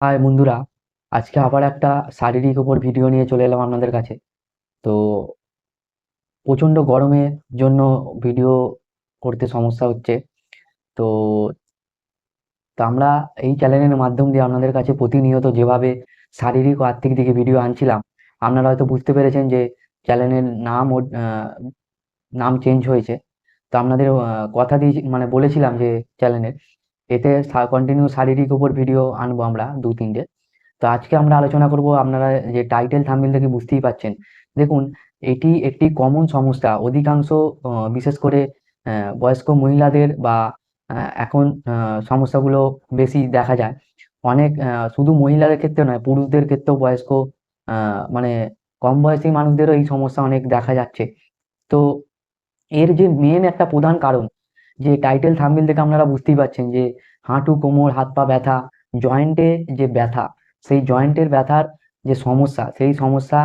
High বন্ধুরা, আজকে আবার একটা শারীরিক উপর ভিডিও নিয়ে চলে এলাম আপনাদের কাছে। তো প্রচণ্ড গরমের জন্য ভিডিও করতে সমস্যা হচ্ছে। তো তো আমরা এই চ্যানেলের মাধ্যম দিয়ে আপনাদের কাছে প্রতিনিয়ত যেভাবে শারীরিক ও আর্থিক দিকে ভিডিও আনছিলাম, আপনারা হয়তো বুঝতে পেরেছেন যে চ্যানেলের নাম ও নাম চেঞ্জ হয়েছে। তো আপনাদের কথা দিয়ে মানে বলেছিলাম যে চ্যানেলের এতে কন্টিনিউ শারীরিক উপর ভিডিও আনব আমরা দু তিনটে। তো আজকে আমরা আলোচনা করব আপনারা যে টাইটেল থাম্বনেল থেকে বুঝতেই পাচ্ছেন। দেখুন, এটি একটি কমন সমস্যা অধিকাংশ বিশেষ করে বয়স্ক মহিলাদের বা এখন সমস্যাগুলো বেশি দেখা যায়। অনেক শুধু মহিলাদের ক্ষেত্রে নয়, পুরুষদের ক্ষেত্রেও বয়স্ক মানে কম বয়সী মানুষদেরও এই সমস্যা অনেক দেখা যাচ্ছে। তো এর যে মেন একটা প্রধান কারণ যে টাইটেল থাম্বনেল থেকে আপনারা বুঝতেই পারছেন যে হাঁটু, কোমর, হাত পা ব্যথা জয়েন্টে যে ব্যথা, সেই জয়েন্টের ব্যথার যে সমস্যা, সেই সমস্যা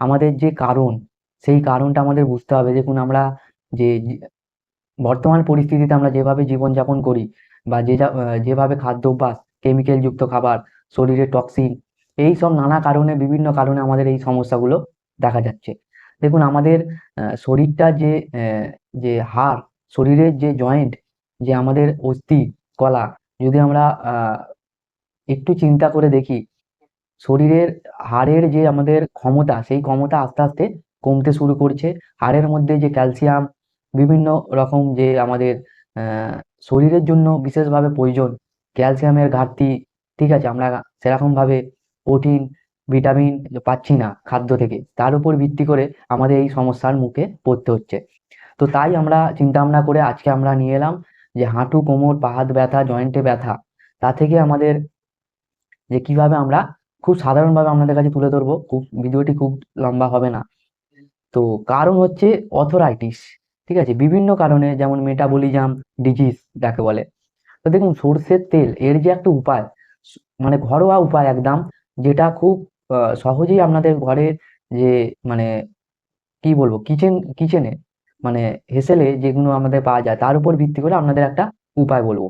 আমাদের যে কারণ, সেই কারণটা আমাদের বুঝতে হবে। দেখুন আমরা যে বর্তমান পরিস্থিতিতে আমরা যেভাবে জীবনযাপন করি বা যে যেভাবে খাদ্যাভ্যাস কেমিক্যাল যুক্ত খাবার, শরীরে টক্সিন এই সব নানা কারণে, বিভিন্ন কারণে আমাদের এই সমস্যাগুলো দেখা যাচ্ছে। দেখুন আমাদের শরীরটা যে যে হাড় শরীরের যে জয়েন্ট যে আমাদের অস্থি, কলা, যদি আমরা একটু চিন্তা করে দেখি, শরীরের হাড়ের যে আমাদের ক্ষমতা, সেই ক্ষমতা আস্তে আস্তে কমতে শুরু করছে। হাড়ের মধ্যে যে ক্যালসিয়াম বিভিন্ন রকম যে আমাদের শরীরের জন্য বিশেষভাবে প্রয়োজন ক্যালসিয়ামের ঘাটতি, ঠিক আছে? আমরা সেরকমভাবে প্রোটিন ভিটামিন পাচ্ছি না খাদ্য থেকে। তার উপর ভিত্তি করে আমাদের এই সমস্যার মুখে পড়তে হচ্ছে। তো তাই আমরা চিন্তা ভাবনা করে আজকে আমরা নিয়ে এলাম যে হাঁটু, কোমর, পা, হাত ব্যথা, জয়েন্টে ব্যথা, তা থেকে আমাদের যে কীভাবে আমরা খুব সাধারণভাবে আপনাদের কাছে তুলে ধরবো। খুব, ভিডিওটি খুব লম্বা হবে না। তো কারণ হচ্ছে অথরাইটিস ঠিক আছে? বিভিন্ন কারণে যেমন মেটাবলিজম ডিজিজ যাকে বলে। তো দেখুন, সর্ষের তেল, এর যে একটা উপায় মানে ঘরোয়া উপায় একদম, যেটা খুব সহজেই আপনাদের ঘরের যে মানে কি বলব? কিচেন, কিচেনে মানে হেসেলে যেগুলো আমাদের পাওয়া যায়, তার উপর ভিত্তি করে আপনাদের একটা উপায় বলব।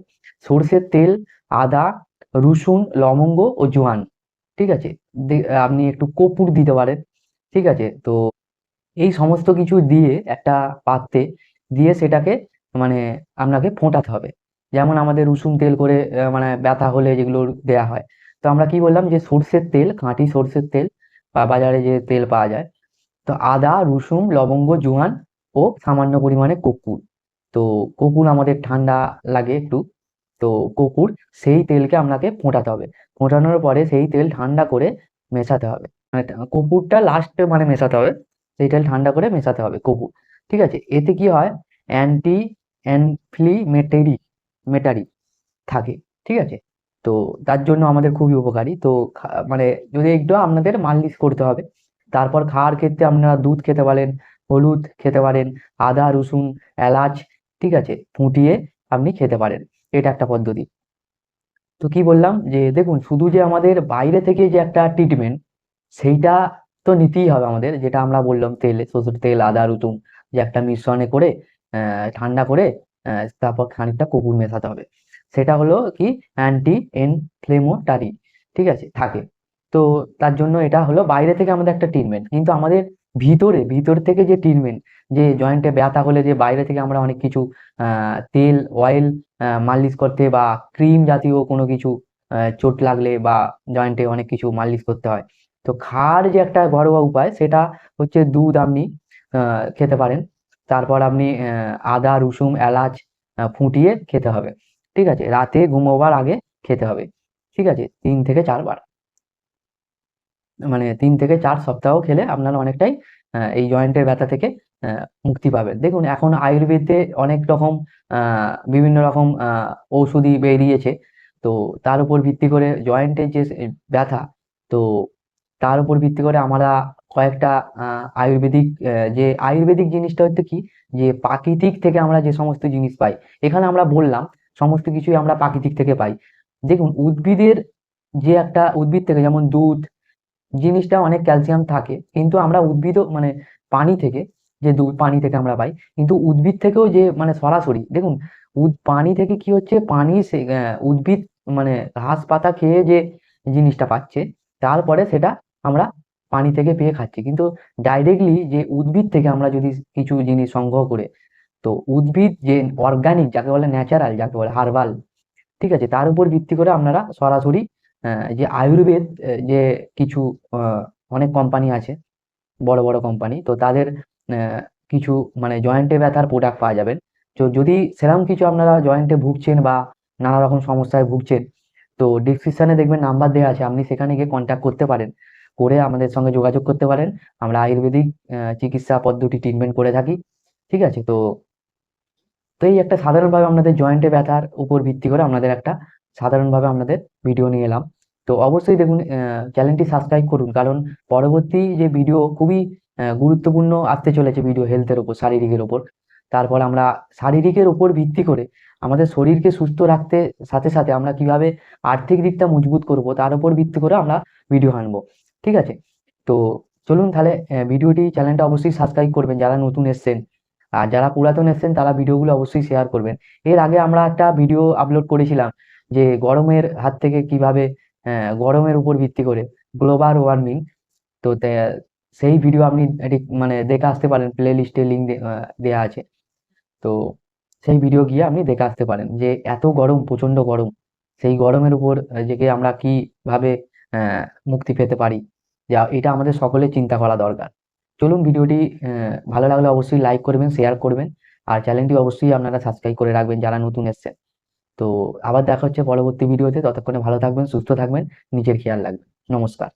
সর্ষের তেল, আদা, রসুন, লবঙ্গ ও জোয়ান, ঠিক আছে? আপনি একটু কপুর দিতে পারেন, ঠিক আছে? তো এই সমস্ত কিছু দিয়ে একটা পাত্রে দিয়ে সেটাকে মানে আপনাকে ফোটাতে হবে। যেমন আমাদের রসুন তেল করে মানে ব্যথা হলে যেগুলো দেয়া হয়। তো আমরা কি বললাম যে সর্ষের তেল, খাঁটি সর্ষের তেল বা বাজারে যে তেল পাওয়া যায়, তো আদা, রসুন, লবঙ্গ, জোয়ান ও সামান্য পরিমাণে কর্পূর তো কর্পূর আমাদের ঠান্ডা লাগে একটু। তো কর্পূর সেই তেলকে আপনাকে ফোটাতে হবে। ফোটানোর পরে সেই তেল ঠান্ডা করে মেশাতে হবে। মানে টা- কর্পূরটা লাস্টে মানে মেশাতে হবে। সেই তেল ঠান্ডা করে মেশাতে হবে কর্পূর ঠিক আছে? এতে কি হয়? অ্যান্টি অ্যানফ্লিমেটারি মেটারি থাকে। ঠিক আছে? তো তার জন্য আমাদের খুবই উপকারী। তো মানে যদি একটু আপনাদের মালিশ করতে হবে, তারপর খাওয়ার ক্ষেত্রে আপনারা দুধ খেতে পারেন হলুদ খেতে পারেন, আদা, রসুন, এলাচ, ঠিক আছে, ফুটিয়ে আপনি খেতে পারেন। এটা একটা পদ্ধতি। তো কি বললাম? যে দেখুন, শুধু যে আমাদের বাইরে থেকে যে একটা ট্রিটমেন্ট সেইটা তো নিতেই হবে আমাদের। যেটা আমরা বললাম, তেল, সরষের তেল, আদা, রসুন, যে একটা মিশ্রণে করে ঠান্ডা করে তারপর খানিকটা কর্পূর মেশাতে হবে। সেটা হলো কি? অ্যান্টি ইনফ্লেমেটরি ঠিক আছে, থাকে। তো তার জন্য এটা হলো বাইরে থেকে আমাদের একটা ট্রিটমেন্ট কিন্তু আমাদের ভিতরে, ভিতর থেকে যে ট্রিটমেন্ট যে জয়েন্টে ব্যথা হলে যে বাইরে থেকে আমরা অনেক কিছু তেল অয়েল মালিশ করতে বা ক্রিম জাতীয় কোনো কিছু চোট লাগলে বা জয়েন্টে অনেক কিছু মালিশ করতে হয়। তো খাওয়ার যে একটা ঘরোয়া উপায়, সেটা হচ্ছে দুধ আপনি খেতে পারেন। তারপর আপনি আদা, রসুন, এলাচ ফুটিয়ে খেতে হবে। ঠিক আছে? রাতে ঘুমোবার আগে খেতে হবে। ঠিক আছে? তিন থেকে চারবার। মানে তিন থেকে চার সপ্তাহ খেলে আপনারা অনেকটাই এই জয়েন্টের ব্যথা থেকে মুক্তি পাবেন। দেখুন, এখন আয়ুর্বেদে অনেক রকম বিভিন্ন রকম ঔষধি বেরিয়েছে। তো তার উপর ভিত্তি করে জয়েন্টের যে ব্যথা, তো তার উপর ভিত্তি করে আমরা কয়েকটা আয়ুর্বেদিক যে আয়ুর্বেদিক জিনিসটা হচ্ছে কি, যে প্রাকৃতিক থেকে আমরা যে সমস্ত জিনিস পাই, এখানে আমরা বললাম, সমস্ত কিছুই আমরা প্রাকৃতিক থেকে পাই। দেখুন, উদ্ভিদের যে একটা, উদ্ভিদ থেকে যেমন দুধ জিনিসটা অনেক ক্যালসিয়াম থাকে, কিন্তু আমরা উদ্ভিদও মানে পানি থেকে, যে দুধ পানি থেকে আমরা পাই, কিন্তু উদ্ভিদ থেকেও যে মানে সরাসরি, দেখুন পানি থেকে কি হচ্ছে, পানি সে উদ্ভিদ মানে ঘাস পাতা খেয়ে যে জিনিসটা পাচ্ছে, তারপরে সেটা আমরা পানি থেকে পেয়ে খাচ্ছি, কিন্তু ডাইরেক্টলি যে উদ্ভিদ থেকে আমরা যদি কিছু জিনিস সংগ্রহ করে, তো উদ্ভিদ যে অর্গানিক যাকে বলে ন্যাচারাল যাকে বলে হার্বাল ঠিক আছে, তার উপর ভিত্তি করে আপনারা সরাসরি যে আয়ুর্বেদ যে কিছু অনেক কোম্পানি আছে, বড় বড় কোম্পানি তো তাদের কিছু মানে জয়েন্টে ব্যথার প্রোডাক্ট পাওয়া যাবেন তো যদি সেরকম কিছু আপনারা জয়েন্টে ভুগছেন বা নানা রকম সমস্যায় ভুগছেন, তো ডিসক্রিপশনে দেখবেন নাম্বার দেওয়া আছে, আপনি সেখানে গিয়ে কন্ট্যাক্ট করতে পারেন। করে আমাদের সঙ্গে যোগাযোগ করতে পারেন। আমরা আয়ুর্বেদিক চিকিৎসা পদ্ধতি ট্রিটমেন্ট করে থাকি, ঠিক আছে? তো তো এই একটা সাধারণভাবে আপনাদের জয়েন্টে ব্যথার উপর ভিত্তি করে আপনাদের একটা সাধারণভাবে আপনাদের ভিডিও নিয়ে এলাম। তো অবশ্যই দেখুন চ্যানেলটি সাবস্ক্রাইব করুন, কারণ পরবর্তী যে ভিডিও খুবই গুরুত্বপূর্ণ আসতে চলেছে ভিডিও হেলথের ওপর শারীরিকের ওপর তারপর আমরা শারীরিকের ওপর ভিত্তি করে আমাদের শরীরকে সুস্থ রাখতে সাথে সাথে আমরা কীভাবে আর্থিক দিকটা মজবুত করব, তার উপর ভিত্তি করে আমরা ভিডিও আনব। ঠিক আছে? তো চলুন তাহলে ভিডিওটি চ্যানেলটা অবশ্যই সাবস্ক্রাইব করবেন, যারা নতুন এসছেন। আর যারা পুরাতন এসছেন, তারা ভিডিওগুলো অবশ্যই শেয়ার করবেন। এর আগে আমরা একটা ভিডিও আপলোড করেছিলাম যে গরমের হাত থেকে কীভাবে আহ, গরমের উপর ভিত্তি করে গ্লোবাল ওয়ার্মিং তো সেই ভিডিও আপনি এটি মানে দেখে আসতে পারেন প্লে লিস্টে লিঙ্ক দেওয়া আছে। তো সেই ভিডিও গিয়ে আপনি দেখে আসতে পারেন যে এত গরম প্রচণ্ড গরম সেই গরমের উপর থেকে আমরা কীভাবে মুক্তি পেতে পারি যা এটা আমাদের সকলের চিন্তা করা দরকার। চলুন ভিডিওটি ভালো লাগলে অবশ্যই লাইক করবেন শেয়ার করবেন আর চ্যানেলটি অবশ্যই আপনারা সাবস্ক্রাইব করে রাখবেন যারা নতুন এসেছেন। তো আবার দেখা হচ্ছে পরবর্তী ভিডিওতে ততক্ষণে ভালো থাকবেন, সুস্থ থাকবেন, নিজের খেয়াল রাখবেন। নমস্কার।